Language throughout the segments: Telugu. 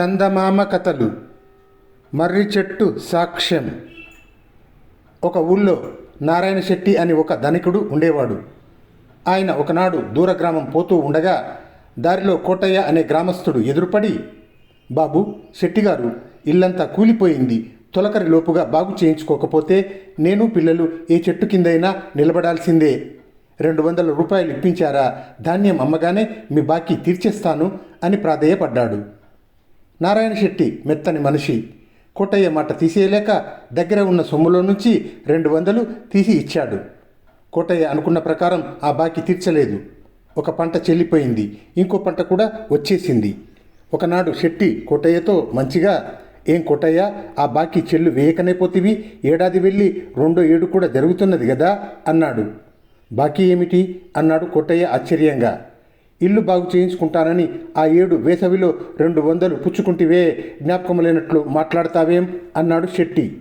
చందమామ కథలు మర్రి చెట్టు సాక్ష్యం. ఒక ఊళ్ళో నారాయణ శెట్టి అని ఒక ధనికుడు ఉండేవాడు. ఆయన ఒకనాడు దూర గ్రామం పోతూ ఉండగా దారిలో కోటయ్య అనే గ్రామస్థుడు ఎదురుపడి బాబు శెట్టిగారు ఇల్లంతా కూలిపోయింది. తొలకరి లోపుగా బాగు చేయించుకోకపోతే నేను పిల్లలు ఏ చెట్టు కిందైనా నిలబడాల్సిందే. రెండు వందల రూపాయలు ఇప్పించారా. ధాన్యం అమ్మగానే మీ బాకీ తీర్చేస్తాను అని ప్రాధేయపడ్డాడు. నారాయణ శెట్టి మెత్తని మనిషి. కోటయ్య మాట తీసేయలేక దగ్గర ఉన్న సొమ్ములో నుంచి రెండు వందలు తీసి ఇచ్చాడు. కోటయ్య అనుకున్న ప్రకారం ఆ బాకీ తీర్చలేదు. ఒక పంట చెల్లిపోయింది. ఇంకో పంట కూడా వచ్చేసింది. ఒకనాడు శెట్టి కోటయ్యతో మంచిగా ఏం కోటయ్య ఆ బాకీ చెల్లు వేయకనే పోతివి? ఏడాది వెళ్ళి రెండో ఏడు కూడా జరుగుతున్నది కదా అన్నాడు. బాకీ ఏమిటి? అన్నాడు కోటయ్య ఆశ్చర్యంగా. ఇల్లు బాగు చేయించుకుంటానని ఆ ఏడు వేసవిలో రెండు వందలు పుచ్చుకుంటివే జ్ఞాపకం లేనట్లు మాట్లాడతావేం? అన్నాడు శెట్టి.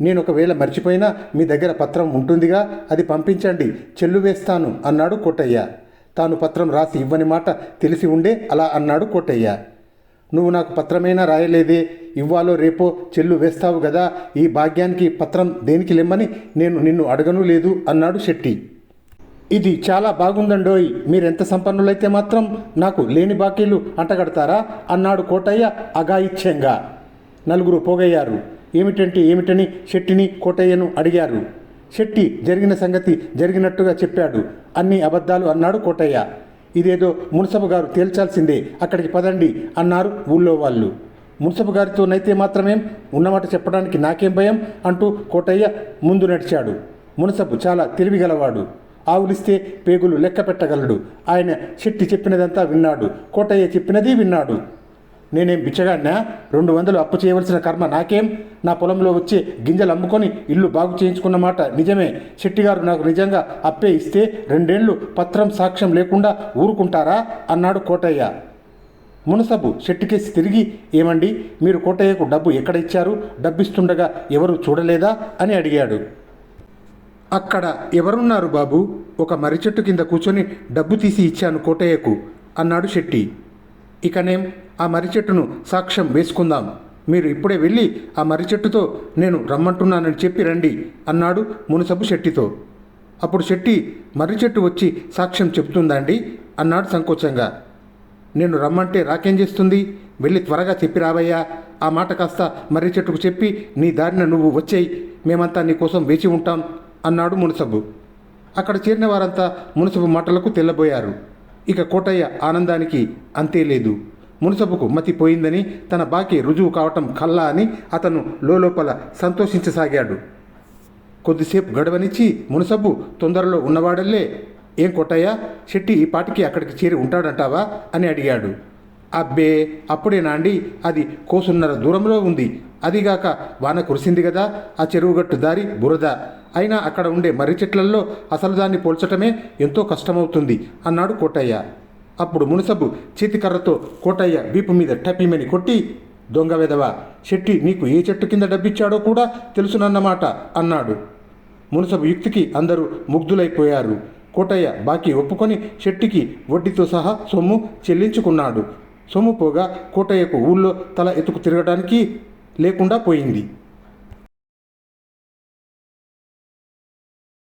నేను ఒకవేళ మర్చిపోయినా మీ దగ్గర పత్రం ఉంటుందిగా అది పంపించండి చెల్లు వేస్తాను అన్నాడు కోటయ్య. తాను పత్రం రాసి ఇవ్వని మాట తెలిసి ఉండే అలా అన్నాడు కోటయ్య. నువ్వు నాకు పత్రమైనా రాయలేదే ఇవ్వాలో రేపో చెల్లు వేస్తావు కదా ఈ భాగ్యానికి పత్రం దేనికి లెమ్మని నేను నిన్ను అడగను లేదు అన్నాడు శెట్టి. ఇది చాలా బాగుందండోయ్. మీరెంత సంపన్నులైతే మాత్రం నాకు లేని బాకీలు అంటగడతారా? అన్నాడు కోటయ్య అగాయిత్యంగా నలుగురు పోగయ్యారు. ఏమిటంటే ఏమిటని శెట్టిని కోటయ్యను అడిగారు. శెట్టి జరిగిన సంగతి జరిగినట్టుగా చెప్పాడు. అన్ని అబద్ధాలు అన్నాడు కోటయ్య. ఇదేదో మున్సబు గారు తేల్చాల్సిందే. అక్కడికి పదండి అన్నారు ఊళ్ళో వాళ్ళు. మున్సబు గారితోనైతే మాత్రమేం ఉన్నమాట చెప్పడానికి నాకేం భయం అంటూ కోటయ్య ముందు నడిచాడు. మునసబు చాలా తెలివిగలవాడు. ఆవులిస్తే పేగులు లెక్క పెట్టగలడు. ఆయన శెట్టి చెప్పినదంతా విన్నాడు. కోటయ్య చెప్పినది విన్నాడు. నేనేం బిచ్చగాడినా? రెండు వందలు అప్పు చేయవలసిన కర్మ నాకేం? నా పొలంలో వచ్చే గింజలు అమ్ముకొని ఇల్లు బాగు చేయించుకున్న మాట నిజమే. శెట్టిగారు నాకు నిజంగా అప్పే ఇస్తే రెండేళ్ళు పత్రం సాక్ష్యం లేకుండా ఊరుకుంటారా? అన్నాడు కోటయ్య. మునసబు శెట్టికేసి తిరిగి ఏమండి మీరు కోటయ్యకు డబ్బు ఎక్కడ ఇచ్చారు? డబ్బిస్తుండగా ఎవరు చూడలేదా? అని అడిగాడు. అక్కడ ఎవరున్నారు బాబు? ఒక మర్రి చెట్టు కింద కూర్చొని డబ్బు తీసి ఇచ్చాను కోటయ్యకు అన్నాడు శెట్టి. ఇకనేం? ఆ మర్రి చెట్టును సాక్ష్యం వేసుకుందాం. మీరు ఇప్పుడే వెళ్ళి ఆ మర్రి చెట్టుతో నేను రమ్మంటున్నానని చెప్పి రండి అన్నాడు మునసబు శెట్టితో. అప్పుడు శెట్టి మర్రి చెట్టు వచ్చి సాక్ష్యం చెప్తుందండి అన్నాడు సంకోచంగా. నేను రమ్మంటే రాకేం చేస్తుంది? వెళ్ళి త్వరగా చెప్పి రావయ్యా. ఆ మాట కాస్త మర్రి చెట్టుకు చెప్పి నీ దారిన నువ్వు వచ్చేయి. మేమంతా నీకోసం వేచి ఉంటాం. అన్నాడు మునసబు. అక్కడ చేరిన వారంతా మునసబు మాటలకు తెల్లబోయారు. ఇక కోటయ్య ఆనందానికి అంతే లేదు. మునసబుకు మతి పోయిందని తన బాకీ రుజువు కావటం కల్లా అని అతను లోపల సంతోషించసాగాడు. కొద్దిసేపు గడవనిచ్చి మునసబు తొందరలో ఉన్నవాడల్లే ఏం కొట్టయ్య శెట్టి ఈ పాటికి అక్కడికి చేరి ఉంటాడంటావా? అని అడిగాడు. అబ్బే అప్పుడేనా అండి అది కోసున్నర దూరంలో ఉంది. అదిగాక వాన కురిసింది కదా ఆ చెరువుగట్టు దారి బురద. అయినా అక్కడ ఉండే మర్రి చెట్లల్లో అసలు దాన్ని పోల్చటమే ఎంతో కష్టమవుతుంది అన్నాడు కోటయ్య. అప్పుడు మునసబు చేతికర్రతో కోటయ్య వీపు మీద టపిమని కొట్టి దొంగ వెదవ శెట్టి నీకు ఏ చెట్టు కింద డబ్బిచ్చాడో కూడా తెలుసునన్నమాట అన్నాడు. మునసబు యుక్తికి అందరూ ముగ్ధులైపోయారు. కోటయ్య బాకీ ఒప్పుకొని శెట్టికి వడ్డీతో సహా సొమ్ము చెల్లించుకున్నాడు. సొమ్ము పోగా కోటయ్యకు ఊళ్ళో తల ఎత్తుకు తిరగడానికి లేకుండా పోయింది.